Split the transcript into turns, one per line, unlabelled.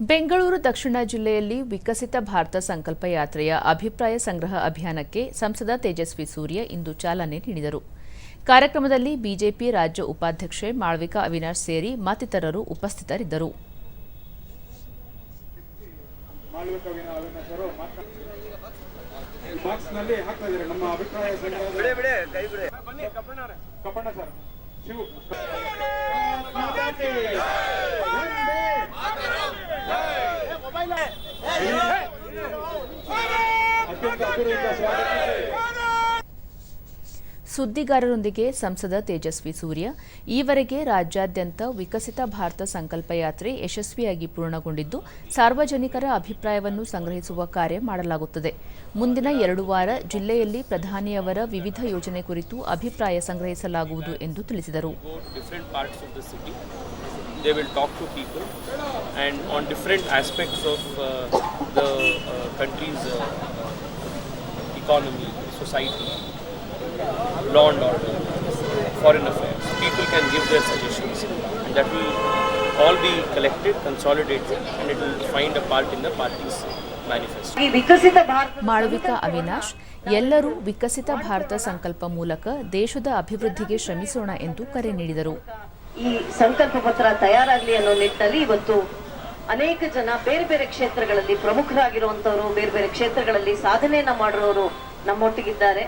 ಬೆಂಗಳೂರು ದಕ್ಷಿಣ ಜಿಲ್ಲೆಯಲ್ಲಿ ವಿಕಸಿತ ಭಾರತ ಸಂಕಲ್ಪ ಯಾತ್ರೆಯ ಅಭಿಪ್ರಾಯ ಸಂಗ್ರಹ ಅಭಿಯಾನಕ್ಕೆ ಸಂಸದ ತೇಜಸ್ವಿ ಸೂರ್ಯ ಇಂದು ಚಾಲನೆ ನೀಡಿದರು. ಕಾರ್ಯಕ್ರಮದಲ್ಲಿ ಬಿಜೆಪಿ ರಾಜ್ಯ ಉಪಾಧ್ಯಕ್ಷೆ ಮಾಳ್ವಿಕಾ ಅವಿನಾಶ್ ಸೇರಿ ಮತ್ತಿತರರು ಉಪಸ್ಥಿತರಿದ್ದರು.
ಮಾಳ್ವಿಕ ಅವಿನ- Hey! Hey! Hey! Hey!
ಸುದ್ದಿಗಾರರೊಂದಿಗೆ ಸಂಸದ ತೇಜಸ್ವಿ ಸೂರ್ಯ. ಈವರೆಗೆ ರಾಜ್ಯಾದ್ಯಂತ ವಿಕಸಿತ ಭಾರತ ಸಂಕಲ್ಪ ಯಾತ್ರೆ ಯಶಸ್ವಿಯಾಗಿ ಪೂರ್ಣಗೊಂಡಿದ್ದು ಸಾರ್ವಜನಿಕರ ಅಭಿಪ್ರಾಯವನ್ನು ಸಂಗ್ರಹಿಸುವ ಕಾರ್ಯ ಮಾಡಲಾಗುತ್ತದೆ. ಮುಂದಿನ ಎರಡು ವಾರ ಜಿಲ್ಲೆಯಲ್ಲಿ ಪ್ರಧಾನಿಯವರ ವಿವಿಧ ಯೋಜನೆ ಕುರಿತು ಅಭಿಪ್ರಾಯ ಸಂಗ್ರಹಿಸಲಾಗುವುದು ಎಂದು ತಿಳಿಸಿದರು.
They will talk to people. And on different aspects of uh, the uh, country's uh, uh, economy, society, law and order, foreign affairs. People can give their suggestions and that will all be collected, consolidated and it will find a part in the party's manifesto.
Avinash.
Malavika Avinash ಎಲ್ಲರೂ ವಿಕಸಿತ ಭಾರತ ಸಂಕಲ್ಪ ಮೂಲಕ ದೇಶದ ಅಭಿವೃದ್ಧಿಗೆ ಶ್ರಮಿಸೋಣ ಎಂದು ಕರೆ ನೀಡಿದರು
ಈ ಸಂಕಲ್ಪ ಪತ್ರ ತಯಾರಾಗಲಿ ಅನ್ನೋ ನಿಟ್ಟಿನಲ್ಲಿ ಇವತ್ತು ಅನೇಕ ಜನ ಬೇರೆ ಬೇರೆ ಕ್ಷೇತ್ರಗಳಲ್ಲಿ ಪ್ರಮುಖರಾಗಿರುವಂತವರು ಬೇರೆ ಬೇರೆ ಕ್ಷೇತ್ರಗಳಲ್ಲಿ ಸಾಧನೆಯನ್ನ ಮಾಡಿರೋರು ನಮ್ಮೊಟ್ಟಿಗಿದ್ದಾರೆ